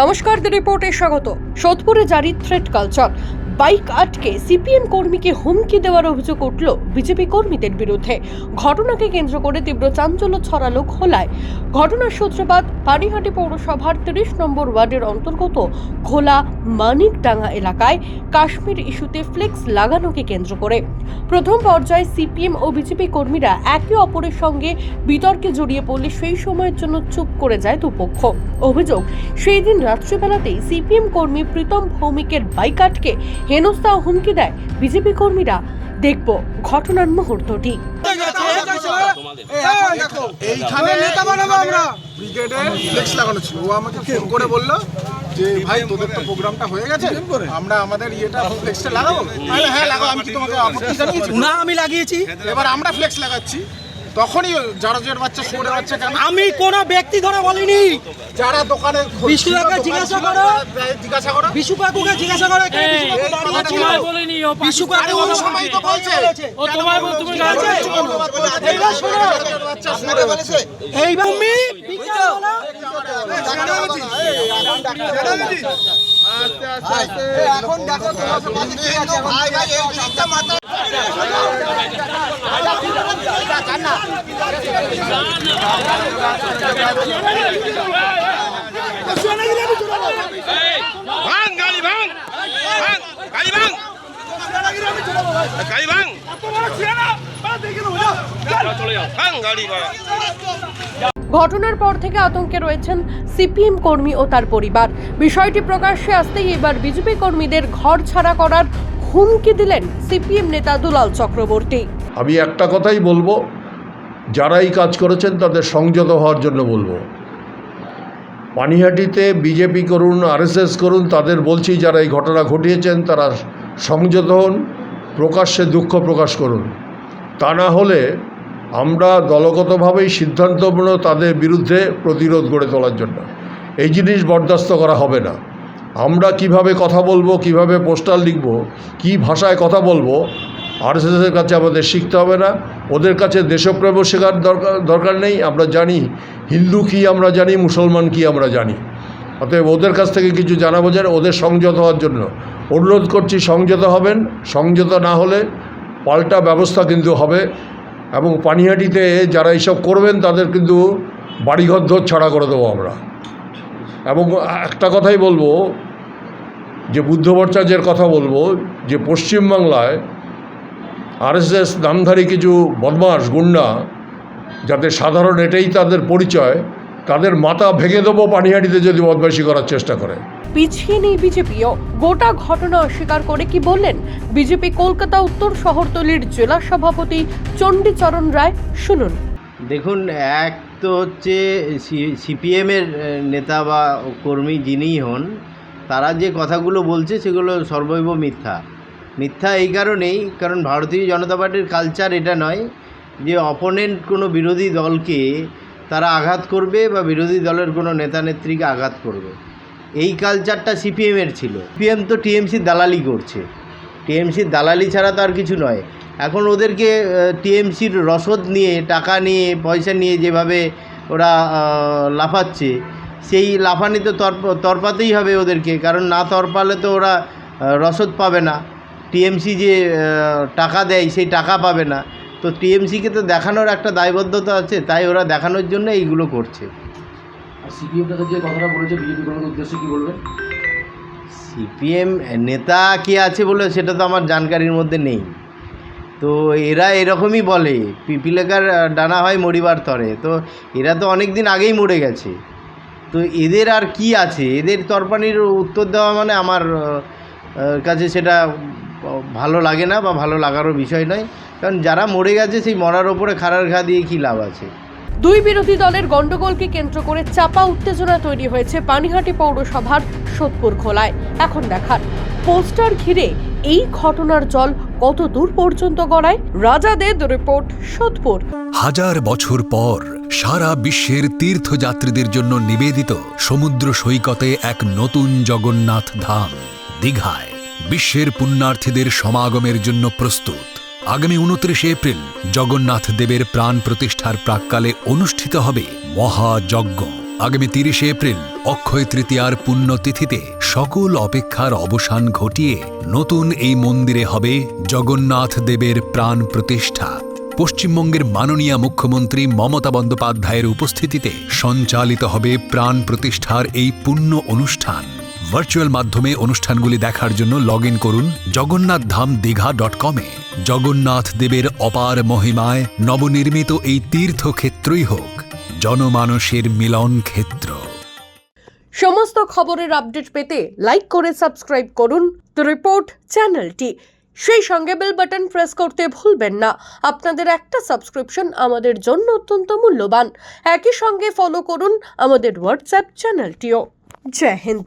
নমস্কার দ্য রিপোর্টে স্বাগত। সোদপুরে জারি থ্রেট কালচার। বাইক আটকে সিপিএম কর্মীকে হুমকি দেওয়ার অভিযোগ উঠল বিজেপি কর্মীদের বিরুদ্ধে। ঘটনাকে কেন্দ্র করে তীব্র চাঞ্চল্য ছড়ালো খোলায়। ঘটনার সূত্রপাত পানিহাটি পৌরসভার তিরিশ নম্বর ওয়ার্ডের অন্তর্গত খোলা মানিকডাঙ্গা এলাকায় কাশ্মীর ইস্যুতে ফ্লেক্স লাগানোকে কেন্দ্র করে। প্রথম পর্যায়ে সিপিএম ও বিজেপি কর্মীরা একে অপরের সঙ্গে বিতর্কে জড়িয়ে পড়লে সেই সময়ের জন্য চুপ করে যায় দুপক্ষ। অভিযোগ, সেই দিন রাত্রিবেলাতেই সিপিএম কর্মী প্রীতম ভৌমিকের বাইক আটকে হেনস্থা ও হুমকি দেয় বিজেপি কর্মীরা। দেখব ঘটনার মুহূর্তটি। এইখানে নেতা বানাবো আমরা। ব্রিগেডের ফ্লেক্স লাগানো ছিল। ও আমাকে ফোন করে বলল যে ভাই তোদের তো প্রোগ্রামটা হয়ে গেছে। আমরা আমাদের ইয়েটা ফ্লেক্সটা লাগাবো? হ্যাঁ লাগাও। আমি তোমাকে আপত্তি জানিয়েছি? না আমি লাগিয়েছি। এবার আমরা ফ্লেক্স লাগাচ্ছি। তখনই যারা জের বাচ্চা শুয়ে বাচ্চা কেন? আমি কোনো ব্যক্তি ধরে বলিনি। যারা দোকানে বিশু ছিল, জিজ্ঞাসা করো। জিজ্ঞাসা করো। বিশু কাকুকে জিজ্ঞাসা করে কে বিশু কাকু এই দাঁড়িয়ে কথাটা ছিল। কেন? বলিনি বিশু কাকু ওই সময় তো বলছে। ও তোমায় বল তুমি যারা এইবার শোনো। বাচ্চা শুয়ে বাচ্চা এইবার তুমি এখন দেখো তোমার সমাজে কি আছে? ভাই ভাই এই মাথা ঘটনার পর থেকে আতঙ্কে রয়েছেন সিপিএম কর্মী ও তার পরিবার। বিষয়টি প্রকাশ্যে আসতেই এবার বিজেপি কর্মীদের ঘর ছাড়া করার হুমকি দিলেন সিপিএম নেতা দুলাল চক্রবর্তী। আমি একটা কথাই বলব যারা এই কাজ করেছেন তাদের সংযত হওয়ার জন্য বলব। পানিহাটিতে বিজেপি করুন, আরএসএস করুন, তাদের বলছি যারা এই ঘটনা ঘটিয়েছেন তারা সংযত হন, প্রকাশ্যে দুঃখ প্রকাশ করুন। তা না হলে আমরা দলগতভাবেই সিদ্ধান্ত নেব তাদের বিরুদ্ধে প্রতিরোধ গড়ে তোলার জন্য। এই জিনিস বরদাস্ত করা হবে না। আমরা কীভাবে কথা বলব, কীভাবে পোস্টার লিখব, কি ভাষায় কথা বলব আরএসএসের কাছে আমাদের শিখতে হবে না। ওদের কাছে দেশপ্রেম শেখার দরকার দরকার নেই। আমরা জানি হিন্দু কি আমরা জানি, মুসলমান কি আমরা জানি। অতএব ওদের কাছ থেকে কিছু জানা বোঝার, ওদের সংযত হওয়ার জন্য। অনুরোধ করছি, সংযত হবেন। সংযত না হলে পাল্টা ব্যবস্থা কিন্তু হবে। এবং পানিহাটিতে যারা এইসব করবেন, তাদের কিন্তু বাড়িঘর ধর ছাড়া করে দেবো আমরা। এবং একটা কথাই বলব, যে বুদ্ধ ভট্টাচার্যের কথা বলব, যে পশ্চিমবাংলায় আরএসএস নামধারী কিছু বদমাস গুন্ডা যাদের সাধারণ এটাই তাদের পরিচয় তাদের মাথা ভেঙে দেবো পানিহাটিতে যদি বদমাইশি করার চেষ্টা করে। পিছিয়ে নেই বিজেপিও। গোটা ঘটনা অস্বীকার করে কি বললেন? বিজেপি কলকাতা উত্তর শহরতলির জেলা সভাপতি চণ্ডীচরণ রায় শুনুন। দেখুন এক তো হচ্ছে সিপিএমের নেতা বা কর্মী যিনিই হন তারা যে কথাগুলো বলছে সেগুলো সর্বৈব মিথ্যা। মিথ্যা এই কারণেই, কারণ ভারতীয় জনতা পার্টির কালচার এটা নয় যে অপোনেন্ট কোনো বিরোধী দলকে তারা আঘাত করবে বা বিরোধী দলের কোনো নেতা নেত্রীকে আঘাত করবে। এই কালচারটা সিপিএমের ছিল। সিপিএম তো টিএমসি দালালি করছে। টিএমসির দালালি ছাড়া তো আর কিছু নয়। এখন ওদেরকে টিএমসির রসদ নিয়ে, টাকা নিয়ে, পয়সা নিয়ে যেভাবে ওরা লাফাচ্ছে, সেই লাফানি তো তর্প, তরপাতেই হবে ওদেরকে। কারণ না তরপালে তো ওরা রসদ পাবে না। টিএমসি যে টাকা দেয় সেই টাকা পাবে না। তো টিএমসিকে তো দেখানোর একটা দায়বদ্ধতা আছে তাই ওরা দেখানোর জন্য এইগুলো করছে। সিপিএম নেতা যে কথাটা বলেছে বিজেপি কর্মীর উদ্দেশ্যে কি বলবেন সিপিএম নেতা কে আছে বলে সেটা তো আমার জানকারির মধ্যে নেই। তো এরা এরকমই বলে পিপিলেকার ডানা হয় মরিবার তরে। তো এরা তো অনেক দিন আগেই মরে গেছে। তো এদের আর কি আছে? এদের তরপানির উত্তর দেওয়া মানে আমার কাছে সেটা ভালো লাগে না বা ভালো লাগারও বিষয় নয়। কারণ যারা মরে গেছে সেই মরার ওপরে খাড়ার ঘা দিয়ে কী লাভ আছে? দুই বিরোধী দলের গন্ডগোলকে কেন্দ্র করে চাপা উত্তেজনা তৈরি হয়েছে পানিহাটি পৌরসভার সোদপুর খোলায়। এখন দেখার পোস্টার ঘিরে এই ঘটনার জল কত দূর পর্যন্ত গড়ায়? রাজাদের রিপোর্ট সোদপুর। হাজার বছর পর সারা বিশ্বের তীর্থযাত্রীদের জন্য নিবেদিত সমুদ্র সৈকতে এক নতুন জগন্নাথ ধাম দীঘায়। বিশ্বের পুণ্যার্থীদের সমাগমের জন্য প্রস্তুত। আগামী উনত্রিশে এপ্রিল জগন্নাথ দেবের প্রাণ প্রতিষ্ঠার প্রাককালে অনুষ্ঠিত হবে মহাযজ্ঞ। আগামী তিরিশে এপ্রিল অক্ষয় তৃতীয়ার পুণ্যতিথিতে সকল অপেক্ষার অবসান ঘটিয়ে নতুন এই মন্দিরে হবে জগন্নাথ দেবের প্রাণ প্রতিষ্ঠা। পশ্চিমবঙ্গের মাননীয় মুখ্যমন্ত্রী মমতা বন্দ্যোপাধ্যায়ের উপস্থিতিতে সঞ্চালিত হবে প্রাণ প্রতিষ্ঠার এই পুণ্য অনুষ্ঠান। ভার্চুয়াল মাধ্যমে অনুষ্ঠানগুলি দেখার জন্য লগ ইন করুন জগন্নাথ ধাম দীঘা ডট কমে জগন্নাথ দেবের অপার মহিমায় নবনির্মিত এই তীর্থক্ষেত্রই হোক, জনমানসের মিলন ক্ষেত্র। সমস্ত খবরের আপডেট পেতে লাইক করে সাবস্ক্রাইব করুন। দ্য রিপোর্ট চ্যানেলটি। সেই সঙ্গে বেল বাটন প্রেস করতে ভুলবেন না। আপনাদের একটা সাবস্ক্রিপশন আমাদের জন্য অত্যন্ত মূল্যবান। একই সঙ্গে ফলো করুন আমাদের হোয়াটসঅ্যাপ চ্যানেলটিও। জয় হিন্দ।